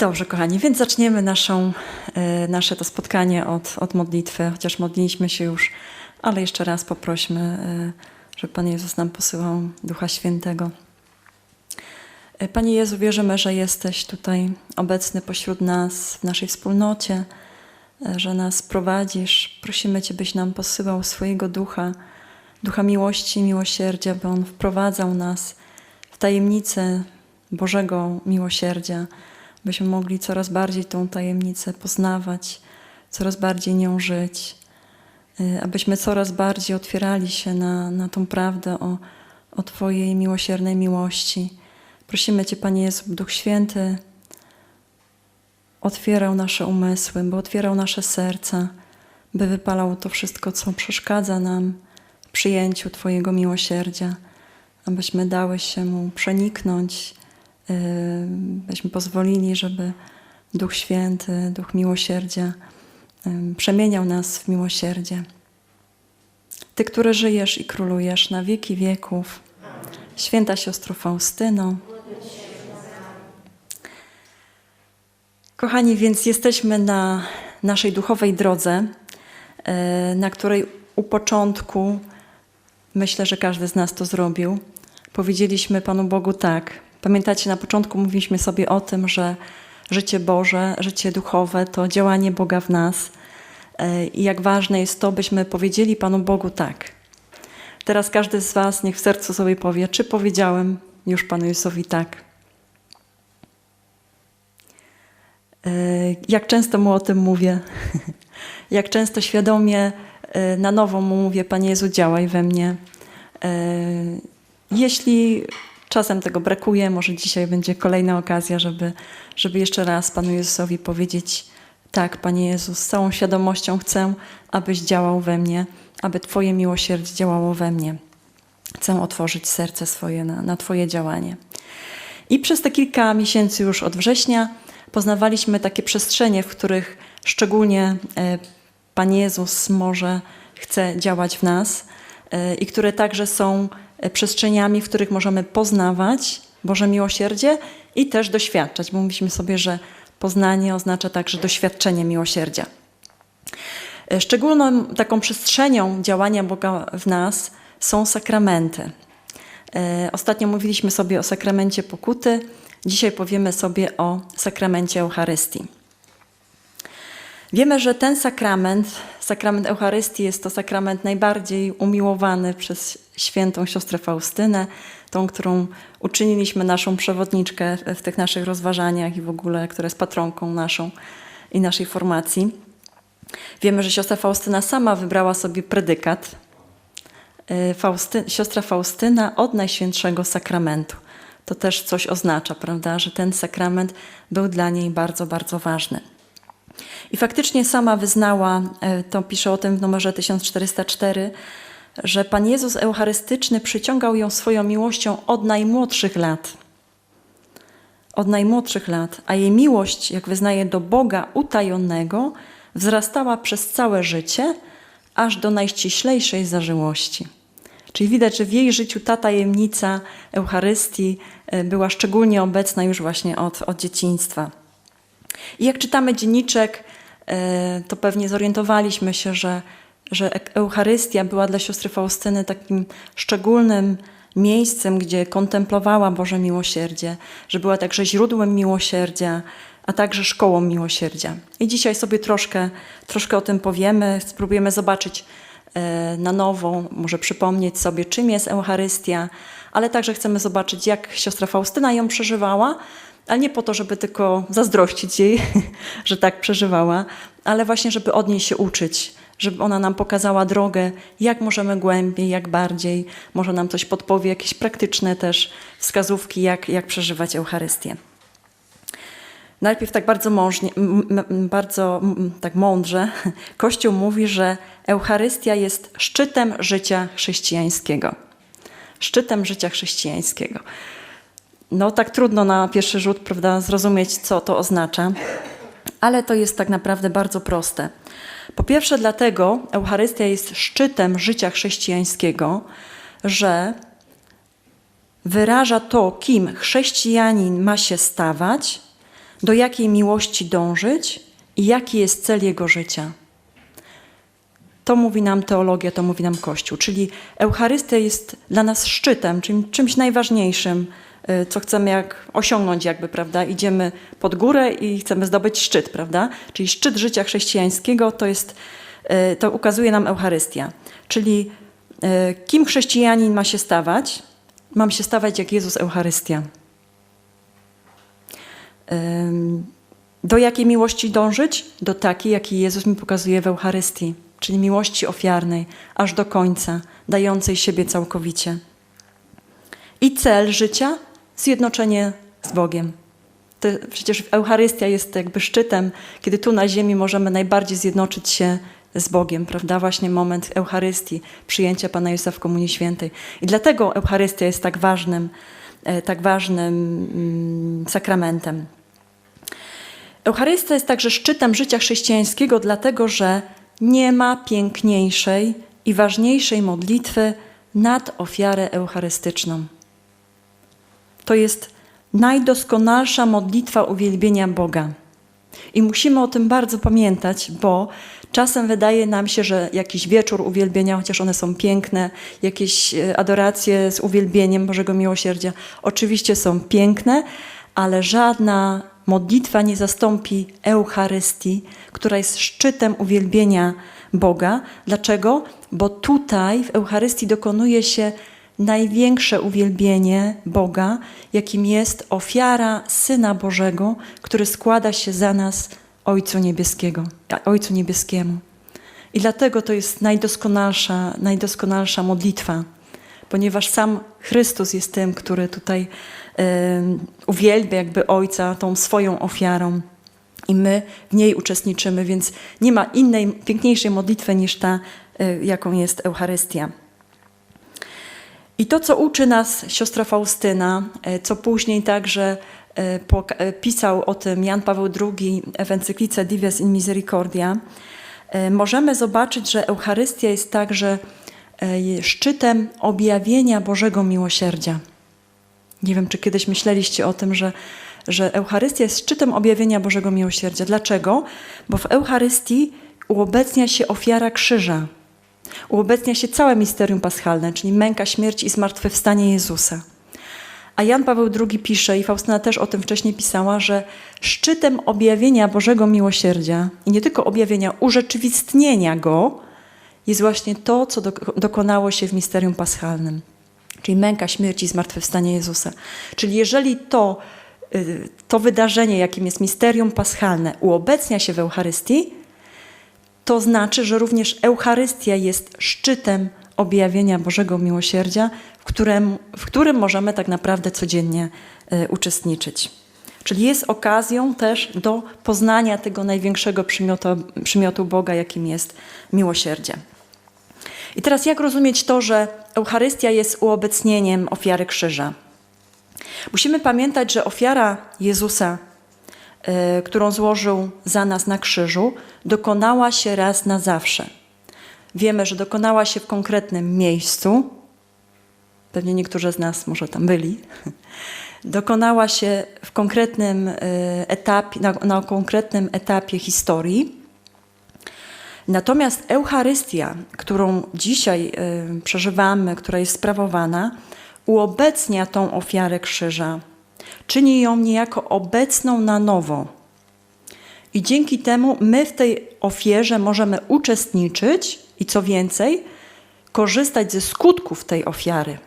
Dobrze, kochani, więc zaczniemy naszą, e, nasze to spotkanie od, od modlitwy, chociaż modliliśmy się już, ale jeszcze raz poprośmy, e, żeby Pan Jezus nam posyłał Ducha Świętego. E, Panie Jezu, wierzymy, że jesteś tutaj obecny pośród nas, w naszej wspólnocie, że nas prowadzisz. Prosimy Cię, byś nam posyłał swojego Ducha, Ducha miłości i miłosierdzia, by On wprowadzał nas w tajemnicę Bożego miłosierdzia, byśmy mogli coraz bardziej tą tajemnicę poznawać, coraz bardziej nią żyć, y, abyśmy coraz bardziej otwierali się na, na tą prawdę o, o Twojej miłosiernej miłości. Prosimy Cię, Panie Jezu, Duch Święty otwierał nasze umysły, by otwierał nasze serca, by wypalał to wszystko, co przeszkadza nam w przyjęciu Twojego miłosierdzia, abyśmy dały się Mu przeniknąć, byśmy pozwolili, żeby Duch Święty, Duch Miłosierdzia przemieniał nas w miłosierdzie. Ty, który żyjesz i królujesz na wieki wieków, święta siostro Faustyno. Kochani, więc jesteśmy na naszej duchowej drodze, e, na której u początku, myślę, że każdy z nas to zrobił, powiedzieliśmy Panu Bogu tak. Pamiętacie, na początku mówiliśmy sobie o tym, że życie Boże, życie duchowe to działanie Boga w nas e, i jak ważne jest to, byśmy powiedzieli Panu Bogu tak. Teraz każdy z Was niech w sercu sobie powie, czy powiedziałem już Panu Jezusowi tak. E, Jak często mu o tym mówię, jak często świadomie e, na nowo mu mówię, Panie Jezu, działaj we mnie. Jeśli czasem tego brakuje, może dzisiaj będzie kolejna okazja, żeby, żeby jeszcze raz Panu Jezusowi powiedzieć, tak, Panie Jezus, z całą świadomością chcę, abyś działał we mnie, aby Twoje miłosierdzie działało we mnie. Chcę otworzyć serce swoje na, na Twoje działanie. I przez te kilka miesięcy już od września poznawaliśmy takie przestrzenie, w których szczególnie e, Pan Jezus może chce działać w nas e, i które także są przestrzeniami, w których możemy poznawać Boże miłosierdzie i też doświadczać, bo mówiliśmy sobie, że poznanie oznacza także doświadczenie miłosierdzia. E, Szczególną taką przestrzenią działania Boga w nas są sakramenty. E, Ostatnio mówiliśmy sobie o sakramencie pokuty, dzisiaj powiemy sobie o sakramencie Eucharystii. Wiemy, że ten sakrament, sakrament Eucharystii, jest to sakrament najbardziej umiłowany przez świętą siostrę Faustynę, tą, którą uczyniliśmy naszą przewodniczkę w tych naszych rozważaniach i w ogóle, która jest patronką naszą i naszej formacji. Wiemy, że siostra Faustyna sama wybrała sobie predykat. Y, Fausty, siostra Faustyna od Najświętszego Sakramentu. To też coś oznacza, prawda, że ten sakrament był dla niej bardzo, bardzo ważny. I faktycznie sama wyznała, y, to pisze o tym w numerze 1404, że Pan Jezus Eucharystyczny przyciągał ją swoją miłością od najmłodszych lat. Od najmłodszych lat, a jej miłość, jak wyznaje do Boga utajonego, wzrastała przez całe życie, aż do najściślejszej zażyłości. Czyli widać, że w jej życiu ta tajemnica Eucharystii e, była szczególnie obecna już właśnie od, od dzieciństwa. I jak czytamy dzienniczek, e, to pewnie zorientowaliśmy się, że, że Eucharystia była dla siostry Faustyny takim szczególnym miejscem, gdzie kontemplowała Boże miłosierdzie, że była także źródłem miłosierdzia, a także szkołą miłosierdzia. I dzisiaj sobie troszkę, troszkę o tym powiemy, spróbujemy zobaczyć e, na nowo, może przypomnieć sobie, czym jest Eucharystia, ale także chcemy zobaczyć, jak siostra Faustyna ją przeżywała, ale nie po to, żeby tylko zazdrościć jej, że tak przeżywała, ale właśnie, żeby od niej się uczyć, żeby ona nam pokazała drogę, jak możemy głębiej, jak bardziej, może nam coś podpowie, jakieś praktyczne też wskazówki, jak, jak przeżywać Eucharystię. Najpierw tak bardzo, mążnie, bardzo tak mądrze Kościół mówi, że Eucharystia jest szczytem życia chrześcijańskiego. Szczytem życia chrześcijańskiego. No tak trudno na pierwszy rzut prawda, zrozumieć, co to oznacza, ale to jest tak naprawdę bardzo proste. Po pierwsze dlatego Eucharystia jest szczytem życia chrześcijańskiego, że wyraża to, kim chrześcijanin ma się stawać, do jakiej miłości dążyć i jaki jest cel jego życia. To mówi nam teologia, to mówi nam Kościół. Czyli Eucharystia jest dla nas szczytem, czymś najważniejszym, co chcemy jak osiągnąć jakby, prawda? Idziemy pod górę i chcemy zdobyć szczyt, prawda? Czyli szczyt życia chrześcijańskiego to jest, y, to ukazuje nam Eucharystia. Czyli y, kim chrześcijanin ma się stawać? Mam się stawać jak Jezus Eucharystia. Do jakiej miłości dążyć? Do takiej, jakiej Jezus mi pokazuje w Eucharystii czyli miłości ofiarnej, aż do końca, dającej siebie całkowicie. I cel życia zjednoczenie z Bogiem. To przecież Eucharystia jest jakby szczytem, kiedy tu na ziemi możemy najbardziej zjednoczyć się z Bogiem, prawda? Właśnie moment Eucharystii, przyjęcia Pana Jezusa w Komunii Świętej. I dlatego Eucharystia jest tak ważnym, e, tak ważnym mm, sakramentem. Eucharystia jest także szczytem życia chrześcijańskiego, dlatego że nie ma piękniejszej i ważniejszej modlitwy nad ofiarę eucharystyczną. To jest najdoskonalsza modlitwa uwielbienia Boga. I musimy o tym bardzo pamiętać, bo czasem wydaje nam się, że jakiś wieczór uwielbienia, chociaż one są piękne, jakieś e, adoracje z uwielbieniem Bożego Miłosierdzia, oczywiście są piękne, ale żadna modlitwa nie zastąpi Eucharystii, która jest szczytem uwielbienia Boga. Dlaczego? Bo tutaj w Eucharystii dokonuje się największe uwielbienie Boga, jakim jest ofiara Syna Bożego, który składa się za nas Ojcu Niebieskiego, Ojcu Niebieskiemu. I dlatego to jest najdoskonalsza, najdoskonalsza modlitwa, ponieważ sam Chrystus jest tym, który tutaj uwielbia jakby Ojca tą swoją ofiarą i my w niej uczestniczymy, więc nie ma innej, piękniejszej modlitwy niż ta, e, jaką jest Eucharystia. I to, co uczy nas siostra Faustyna, e, co później także e, pisał o tym Jan Paweł II w encyklice Dives in Misericordia, możemy zobaczyć, że Eucharystia jest także szczytem objawienia Bożego Miłosierdzia. Nie wiem, czy kiedyś myśleliście o tym, że, że Eucharystia jest szczytem objawienia Bożego Miłosierdzia. Dlaczego? Bo w Eucharystii uobecnia się ofiara krzyża. Uobecnia się całe misterium paschalne, czyli męka, śmierć i zmartwychwstanie Jezusa. A Jan Paweł II pisze, i Faustyna też o tym wcześniej pisała, że szczytem objawienia Bożego Miłosierdzia, i nie tylko objawienia, urzeczywistnienia Go, jest właśnie to, co dokonało się w misterium paschalnym czyli męka, śmierć i zmartwychwstanie Jezusa. Czyli jeżeli to, y, to wydarzenie, jakim jest misterium paschalne, uobecnia się w Eucharystii, to znaczy, że również Eucharystia jest szczytem objawienia Bożego Miłosierdzia, w którym, w którym możemy tak naprawdę codziennie y, uczestniczyć. Czyli jest okazją też do poznania tego największego przymiotu, przymiotu Boga, jakim jest miłosierdzie. I teraz jak rozumieć to, że Eucharystia jest uobecnieniem ofiary krzyża? Musimy pamiętać, że ofiara Jezusa, którą złożył za nas na krzyżu, dokonała się raz na zawsze. Wiemy, że dokonała się w konkretnym miejscu. Pewnie niektórzy z nas może tam byli. Dokonała się w konkretnym y, etapie, na, na konkretnym etapie historii Natomiast Eucharystia, którą dzisiaj y, przeżywamy, która jest sprawowana, uobecnia tą ofiarę krzyża, czyni ją niejako obecną na nowo. I dzięki temu my w tej ofierze możemy uczestniczyć i co więcej, korzystać ze skutków tej ofiary.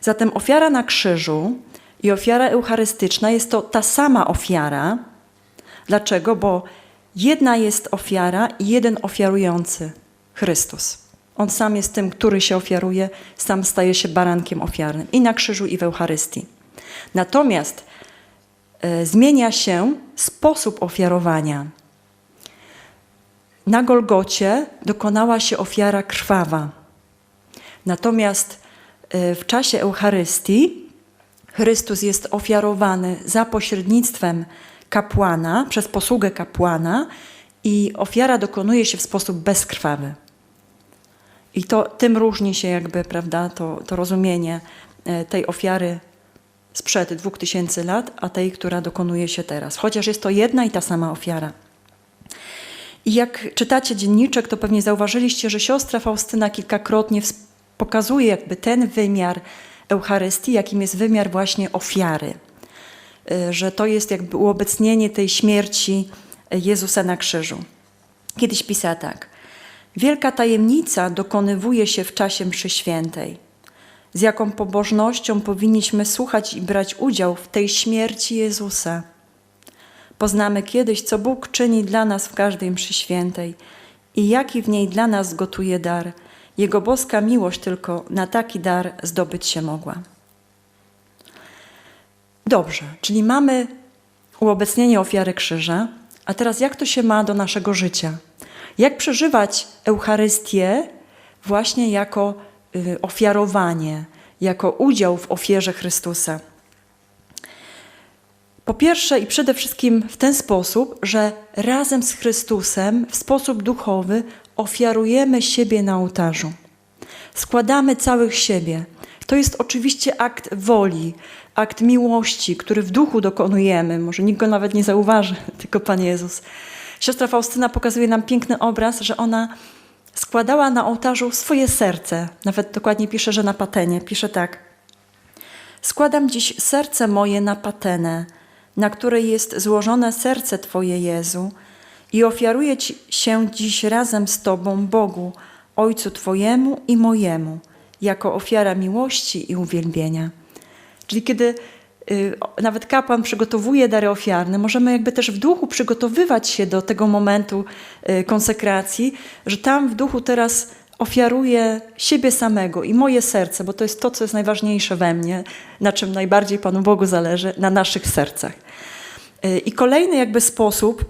Zatem ofiara na krzyżu i ofiara eucharystyczna jest to ta sama ofiara. Dlaczego? Bo Jedna jest ofiara i jeden ofiarujący Chrystus. On sam jest tym, który się ofiaruje, sam staje się barankiem ofiarnym i na krzyżu, i w Eucharystii. Natomiast e, zmienia się sposób ofiarowania. Na Golgocie dokonała się ofiara krwawa. Natomiast e, w czasie Eucharystii Chrystus jest ofiarowany za pośrednictwem kapłana, przez posługę kapłana i ofiara dokonuje się w sposób bezkrwawy. I to tym różni się jakby, prawda, to, to rozumienie e, tej ofiary sprzed dwóch tysięcy lat, a tej, która dokonuje się teraz. Chociaż jest to jedna i ta sama ofiara. I jak czytacie dzienniczek, to pewnie zauważyliście, że siostra Faustyna kilkakrotnie pokazuje jakby ten wymiar Eucharystii, jakim jest wymiar właśnie ofiary. Y, że to jest jakby uobecnienie tej śmierci Jezusa na krzyżu. Kiedyś pisała tak. Wielka tajemnica dokonywuje się w czasie mszy świętej. Z jaką pobożnością powinniśmy słuchać i brać udział w tej śmierci Jezusa. Poznamy kiedyś, co Bóg czyni dla nas w każdej mszy świętej i jaki w niej dla nas gotuje dar. Jego boska miłość tylko na taki dar zdobyć się mogła. Dobrze, czyli mamy uobecnienie ofiary krzyża, a teraz jak to się ma do naszego życia? Jak przeżywać Eucharystię właśnie jako y, ofiarowanie, jako udział w ofierze Chrystusa? Po pierwsze i przede wszystkim w ten sposób, że razem z Chrystusem w sposób duchowy ofiarujemy siebie na ołtarzu. Składamy całych siebie. To jest oczywiście akt woli, akt miłości, który w duchu dokonujemy. Może nikt go nawet nie zauważy, tylko Pan Jezus. Siostra Faustyna pokazuje nam piękny obraz, że ona składała na ołtarzu swoje serce. Nawet dokładnie pisze, że na patenie. Pisze tak. Składam dziś serce moje na patenę, na której jest złożone serce Twoje, Jezu, i ofiaruję Ci się dziś razem z Tobą, Bogu, Ojcu Twojemu i mojemu, jako ofiara miłości i uwielbienia. Czyli kiedy nawet kapłan przygotowuje dary ofiarne, możemy jakby też w duchu przygotowywać się do tego momentu y, konsekracji, że tam w duchu teraz ofiaruję siebie samego i moje serce, bo to jest to, co jest najważniejsze we mnie, na czym najbardziej Panu Bogu zależy, na naszych sercach. Y, I kolejny jakby sposób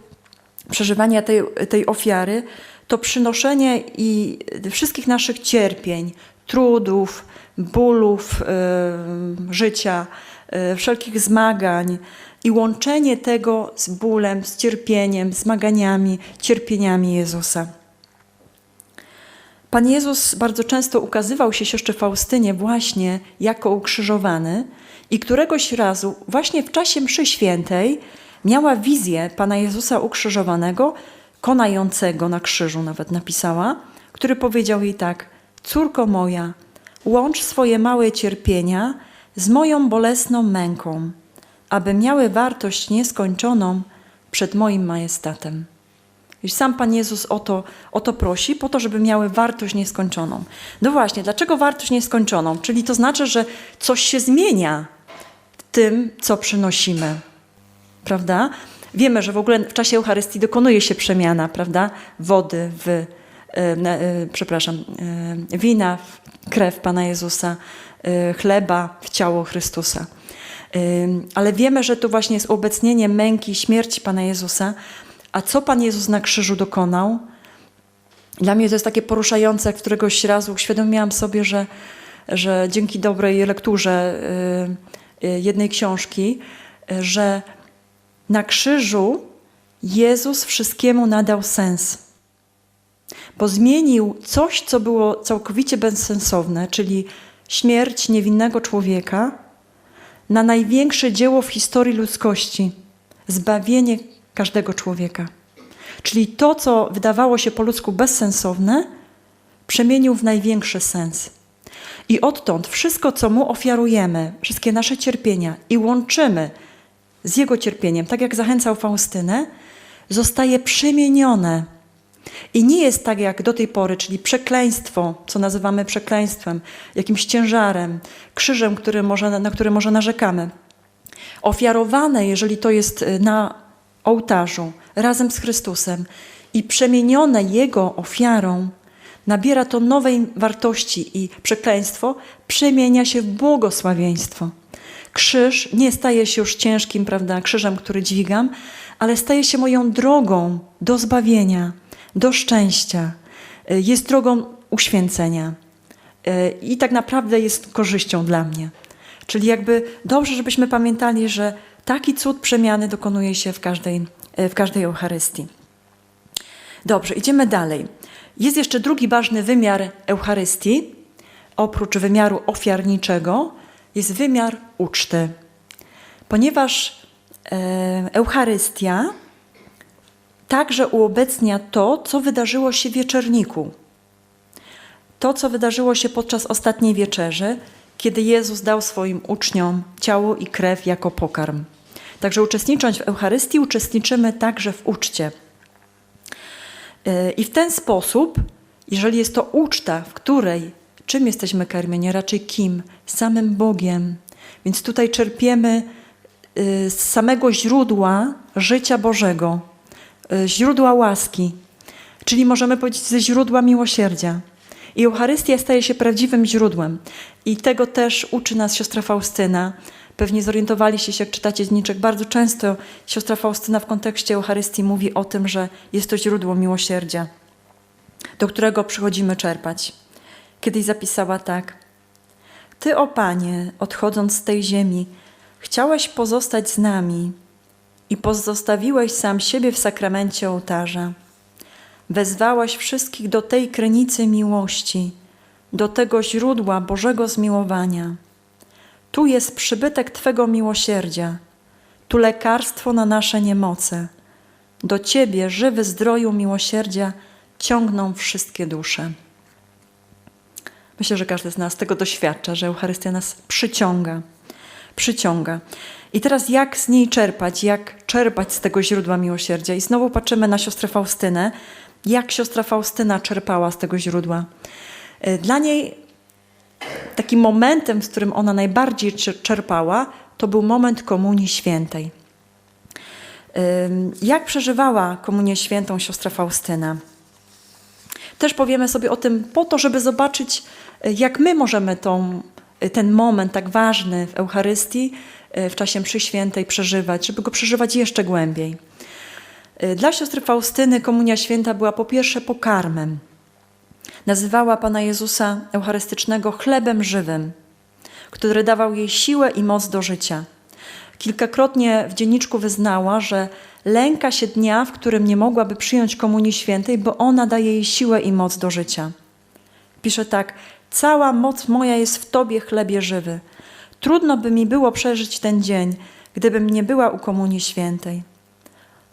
przeżywania tej, tej ofiary to przynoszenie i wszystkich naszych cierpień, trudów, bólów y, życia, y, wszelkich zmagań i łączenie tego z bólem, z cierpieniem, zmaganiami, cierpieniami Jezusa. Pan Jezus bardzo często ukazywał się siostrze Faustynie właśnie jako ukrzyżowany i któregoś razu, właśnie w czasie mszy świętej, miała wizję Pana Jezusa ukrzyżowanego, konającego na krzyżu, nawet napisała, który powiedział jej tak: Córko moja, łącz swoje małe cierpienia z moją bolesną męką, aby miały wartość nieskończoną przed moim majestatem. I sam Pan Jezus o to, o to prosi, po to, żeby miały wartość nieskończoną. No właśnie, dlaczego wartość nieskończoną? Czyli to znaczy, że coś się zmienia w tym, co przynosimy. Prawda? Wiemy, że w ogóle w czasie Eucharystii dokonuje się przemiana, prawda? Wody w, e, e, przepraszam, e, wina w krew Pana Jezusa, chleba w ciało Chrystusa. Ale wiemy, że to właśnie jest obecnienie męki, śmierci Pana Jezusa. A co Pan Jezus na krzyżu dokonał? Dla mnie to jest takie poruszające, jak któregoś razu uświadomiłam sobie, że, że dzięki dobrej lekturze jednej książki, że na krzyżu Jezus wszystkiemu nadał sens. Bo zmienił coś, co było całkowicie bezsensowne, czyli śmierć niewinnego człowieka, na największe dzieło w historii ludzkości zbawienie każdego człowieka. Czyli to, co wydawało się po ludzku bezsensowne, przemienił w największy sens. I odtąd wszystko, co mu ofiarujemy, wszystkie nasze cierpienia i łączymy z jego cierpieniem, tak jak zachęcał Faustynę, zostaje przemienione. I nie jest tak jak do tej pory, czyli przekleństwo, co nazywamy przekleństwem, jakimś ciężarem, krzyżem, który może, na który może narzekamy. Ofiarowane, jeżeli to jest y, na ołtarzu, razem z Chrystusem i przemienione Jego ofiarą, nabiera to nowej wartości i przekleństwo przemienia się w błogosławieństwo. Krzyż nie staje się już ciężkim, prawda, krzyżem, który dźwigam, ale staje się moją drogą do zbawienia, do szczęścia. Y, jest drogą uświęcenia. Y, I tak naprawdę jest korzyścią dla mnie. Czyli jakby dobrze, żebyśmy pamiętali, że taki cud przemiany dokonuje się w każdej, y, w każdej Eucharystii. Dobrze, idziemy dalej. Jest jeszcze drugi ważny wymiar Eucharystii, oprócz wymiaru ofiarniczego, jest wymiar uczty. ponieważ e, Eucharystia także uobecnia to, co wydarzyło się w wieczerniku. To, co wydarzyło się podczas ostatniej wieczerzy, kiedy Jezus dał swoim uczniom ciało i krew jako pokarm. Także uczestnicząc w Eucharystii, uczestniczymy także w uczcie. Yy, I w ten sposób, jeżeli jest to uczta, w której czym jesteśmy karmieni, raczej kim? Samym Bogiem. Więc tutaj czerpiemy yy, z samego źródła życia Bożego, źródła łaski, czyli możemy powiedzieć ze źródła miłosierdzia. I Eucharystia staje się prawdziwym źródłem. I tego też uczy nas siostra Faustyna. Pewnie zorientowaliście się, jak czytacie zniczek. Bardzo często siostra Faustyna w kontekście Eucharystii mówi o tym, że jest to źródło miłosierdzia, do którego przychodzimy czerpać. Kiedyś zapisała tak. Ty, o Panie, odchodząc z tej ziemi, chciałeś pozostać z nami i pozostawiłeś sam siebie w sakramencie ołtarza. Wezwałaś wszystkich do tej krynicy miłości, do tego źródła Bożego zmiłowania. Tu jest przybytek Twego miłosierdzia, tu lekarstwo na nasze niemoce. Do Ciebie, żywy zdroju miłosierdzia, ciągną wszystkie dusze. Myślę, że każdy z nas tego doświadcza, że Eucharystia nas przyciąga. Przyciąga. I teraz jak z niej czerpać, jak czerpać z tego źródła miłosierdzia? I znowu patrzymy na siostrę Faustynę, jak siostra Faustyna czerpała z tego źródła. Dla niej takim momentem, z którym ona najbardziej czerpała, to był moment Komunii Świętej. Jak przeżywała Komunię Świętą siostra Faustyna? Też powiemy sobie o tym po to, żeby zobaczyć, jak my możemy tą, ten moment tak ważny w Eucharystii w czasie mszy świętej przeżywać, żeby go przeżywać jeszcze głębiej. Dla siostry Faustyny Komunia Święta była po pierwsze pokarmem. Nazywała Pana Jezusa Eucharystycznego chlebem żywym, który dawał jej siłę i moc do życia. Kilkakrotnie w dzienniczku wyznała, że lęka się dnia, w którym nie mogłaby przyjąć Komunii Świętej, bo ona daje jej siłę i moc do życia. Pisze tak: Cała moc moja jest w Tobie, chlebie żywy. Trudno by mi było przeżyć ten dzień, gdybym nie była u Komunii Świętej.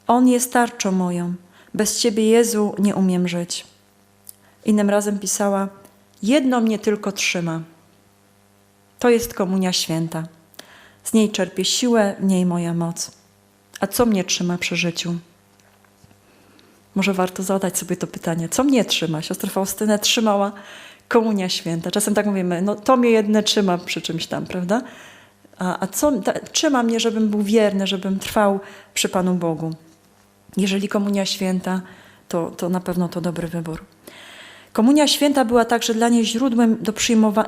On jest tarczą moją. Bez Ciebie, Jezu, nie umiem żyć. Innym razem pisała: Jedno mnie tylko trzyma. To jest komunia święta. Z niej czerpię siłę, w niej moja moc. A co mnie trzyma przy życiu? Może warto zadać sobie to pytanie. Co mnie trzyma? Siostra Faustynę trzymała komunia święta. Czasem tak mówimy, no to mnie jedne trzyma przy czymś tam, prawda? A, a co ta, trzyma mnie, żebym był wierny, żebym trwał przy Panu Bogu? Jeżeli komunia święta, to, to na pewno to dobry wybór. Komunia święta była także dla niej źródłem do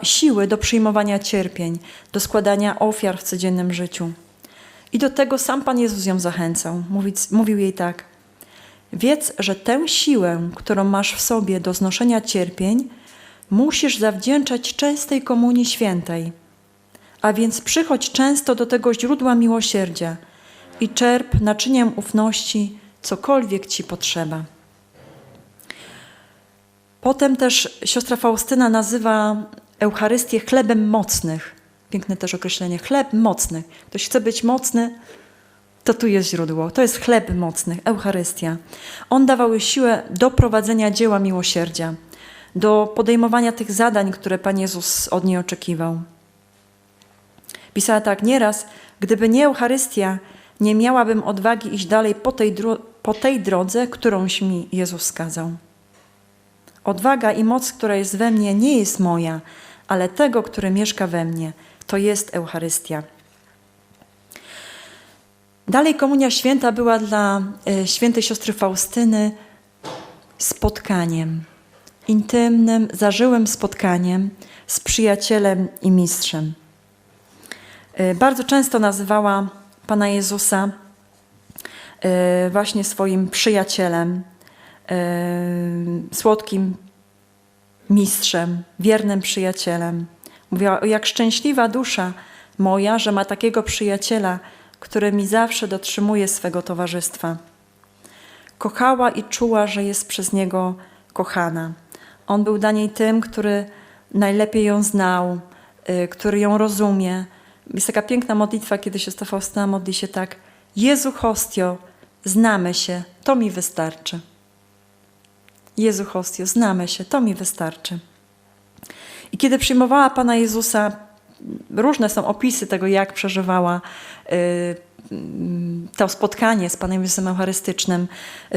siły do przyjmowania cierpień, do składania ofiar w codziennym życiu. I do tego sam Pan Jezus ją zachęcał. Mówił jej tak: Wiedz, że tę siłę, którą masz w sobie do znoszenia cierpień, musisz zawdzięczać częstej komunii świętej. A więc przychodź często do tego źródła miłosierdzia i czerp naczyniem ufności cokolwiek ci potrzeba. Potem też siostra Faustyna nazywa Eucharystię chlebem mocnych. Piękne też określenie. Chleb mocny. Ktoś chce być mocny, to tu jest źródło. To jest chleb mocnych, Eucharystia. On dawał siłę do prowadzenia dzieła miłosierdzia, do podejmowania tych zadań, które Pan Jezus od niej oczekiwał. Pisała tak nieraz, gdyby nie Eucharystia, nie miałabym odwagi iść dalej po tej, po tej drodze, którąś mi Jezus skazał. Odwaga i moc, która jest we mnie, nie jest moja, ale tego, który mieszka we mnie. To jest Eucharystia. Dalej Komunia Święta była dla e, świętej siostry Faustyny spotkaniem, intymnym, zażyłym spotkaniem z przyjacielem i mistrzem. E, bardzo często nazywała Pana Jezusa e, właśnie swoim przyjacielem, słodkim mistrzem, wiernym przyjacielem. Mówiła, jak szczęśliwa dusza moja, że ma takiego przyjaciela, który mi zawsze dotrzymuje swego towarzystwa. Kochała i czuła, że jest przez niego kochana. On był dla niej tym, który najlepiej ją znał, y, który ją rozumie. Jest taka piękna modlitwa, kiedy siostra Faustyna modli się tak. Jezu hostio, znamy się, to mi wystarczy. Jezu hostio, znamy się, to mi wystarczy. I kiedy przyjmowała Pana Jezusa, różne są opisy tego, jak przeżywała y, to spotkanie z Panem Jezusem Eucharystycznym.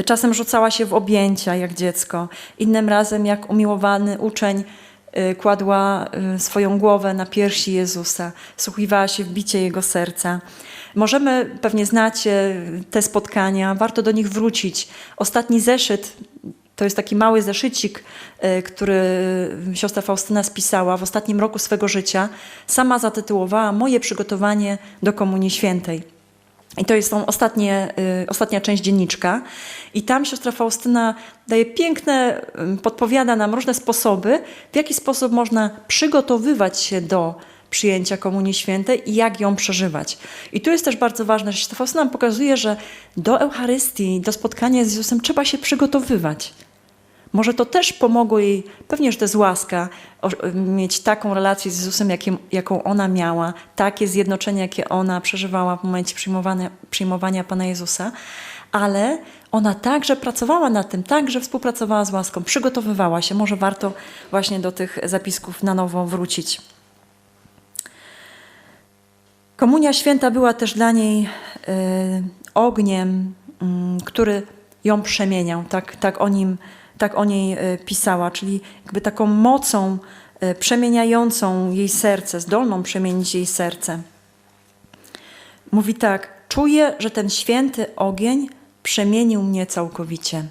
Czasem rzucała się w objęcia jak dziecko, innym razem jak umiłowany uczeń y, kładła y, swoją głowę na piersi Jezusa, słuchiwała się w bicie Jego serca. Możemy, pewnie znacie te spotkania, warto do nich wrócić. Ostatni zeszyt to jest taki mały zeszycik, y, który siostra Faustyna spisała w ostatnim roku swego życia. Sama zatytułowała Moje przygotowanie do Komunii Świętej. I to jest tą ostatnie, y, ostatnia część dzienniczka. I tam siostra Faustyna daje piękne, podpowiada nam różne sposoby, w jaki sposób można przygotowywać się do przyjęcia Komunii Świętej i jak ją przeżywać. I tu jest też bardzo ważne, że siostra Faustyna nam pokazuje, że do Eucharystii, do spotkania z Jezusem trzeba się przygotowywać. Może to też pomogło jej, pewnie, że to jest łaska, mieć taką relację z Jezusem, jakim, jaką ona miała, takie zjednoczenie, jakie ona przeżywała w momencie przyjmowania, przyjmowania Pana Jezusa, ale ona także pracowała nad tym, także współpracowała z łaską, przygotowywała się. Może warto właśnie do tych zapisków na nowo wrócić. Komunia Święta była też dla niej y, ogniem, y, który ją przemieniał. Tak, tak o nim tak o niej e, pisała, czyli jakby taką mocą e, przemieniającą jej serce, zdolną przemienić jej serce. Mówi tak: Czuję, że ten święty ogień przemienił mnie całkowicie.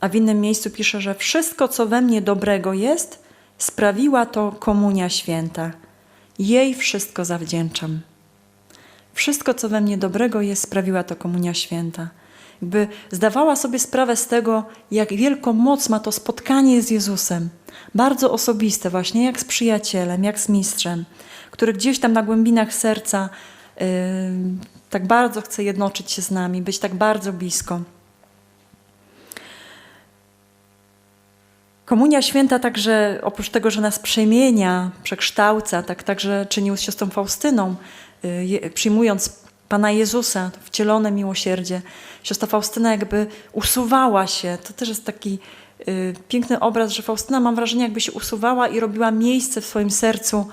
A w innym miejscu pisze, że wszystko, co we mnie dobrego jest, sprawiła to komunia święta. Jej wszystko zawdzięczam. Wszystko, co we mnie dobrego jest, sprawiła to komunia święta jakby zdawała sobie sprawę z tego, jak wielką moc ma to spotkanie z Jezusem. Bardzo osobiste, właśnie jak z przyjacielem, jak z mistrzem, który gdzieś tam na głębinach serca yy, tak bardzo chce jednoczyć się z nami, być tak bardzo blisko. Komunia Święta także, oprócz tego, że nas przemienia, przekształca, tak także czynił z siostrą Faustyną, yy, przyjmując Pana Jezusa, wcielone miłosierdzie. Siostra Faustyna jakby usuwała się. To też jest taki y, piękny obraz, że Faustyna, mam wrażenie, jakby się usuwała i robiła miejsce w swoim sercu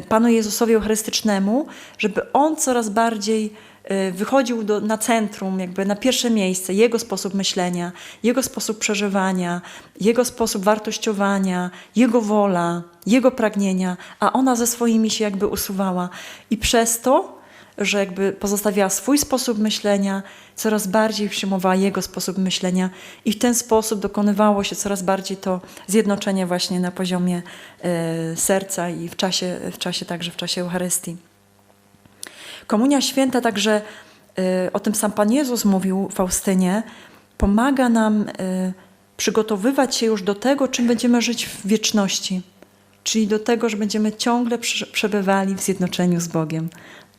y, Panu Jezusowi Eucharystycznemu, żeby On coraz bardziej y, wychodził do, na centrum, jakby na pierwsze miejsce, Jego sposób myślenia, Jego sposób przeżywania, Jego sposób wartościowania, Jego wola, Jego pragnienia, a ona ze swoimi się jakby usuwała. I przez to że jakby pozostawiała swój sposób myślenia, coraz bardziej przyjmowała jego sposób myślenia i w ten sposób dokonywało się coraz bardziej to zjednoczenie właśnie na poziomie e, serca i w czasie, w czasie także w czasie Eucharystii. Komunia Święta także, e, o tym sam Pan Jezus mówił Faustynie, pomaga nam e, przygotowywać się już do tego, czym będziemy żyć w wieczności, czyli do tego, że będziemy ciągle przebywali w zjednoczeniu z Bogiem.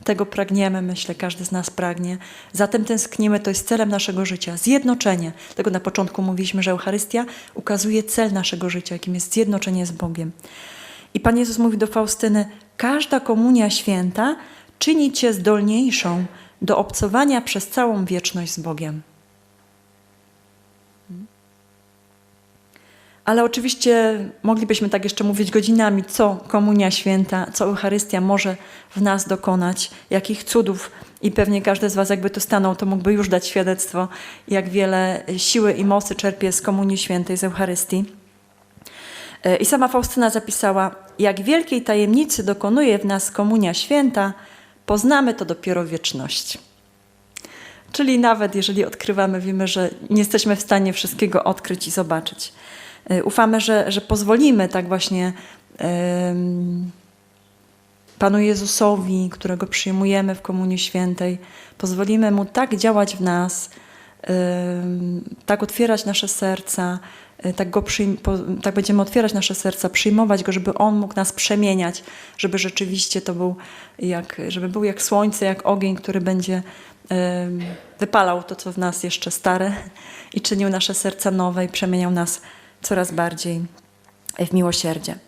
Tego pragniemy, myślę, każdy z nas pragnie. Zatem tęsknimy, to jest celem naszego życia zjednoczenie. Tego na początku mówiliśmy, że Eucharystia ukazuje cel naszego życia, jakim jest zjednoczenie z Bogiem. I Pan Jezus mówi do Faustyny: Każda komunia święta czyni cię zdolniejszą do obcowania przez całą wieczność z Bogiem. Ale oczywiście moglibyśmy tak jeszcze mówić godzinami, co Komunia Święta, co Eucharystia może w nas dokonać, jakich cudów. I pewnie każdy z Was, jakby tu stanął, to mógłby już dać świadectwo, jak wiele siły i mocy czerpie z Komunii Świętej, z Eucharystii. E, I sama Faustyna zapisała: Jak wielkiej tajemnicy dokonuje w nas Komunia Święta, poznamy to dopiero wieczność. Czyli nawet jeżeli odkrywamy, wiemy, że nie jesteśmy w stanie wszystkiego odkryć i zobaczyć. E, ufamy, że, że pozwolimy tak właśnie Panu Jezusowi, którego przyjmujemy w Komunii Świętej, pozwolimy Mu tak działać w nas, tak otwierać nasze serca, tak, go przyjm- tak będziemy otwierać nasze serca, przyjmować Go, żeby On mógł nas przemieniać, żeby rzeczywiście to był jak, żeby był jak słońce, jak ogień, który będzie wypalał to, co w nas jeszcze stare i czynił nasze serca nowe i przemieniał nas coraz bardziej w miłosierdzie.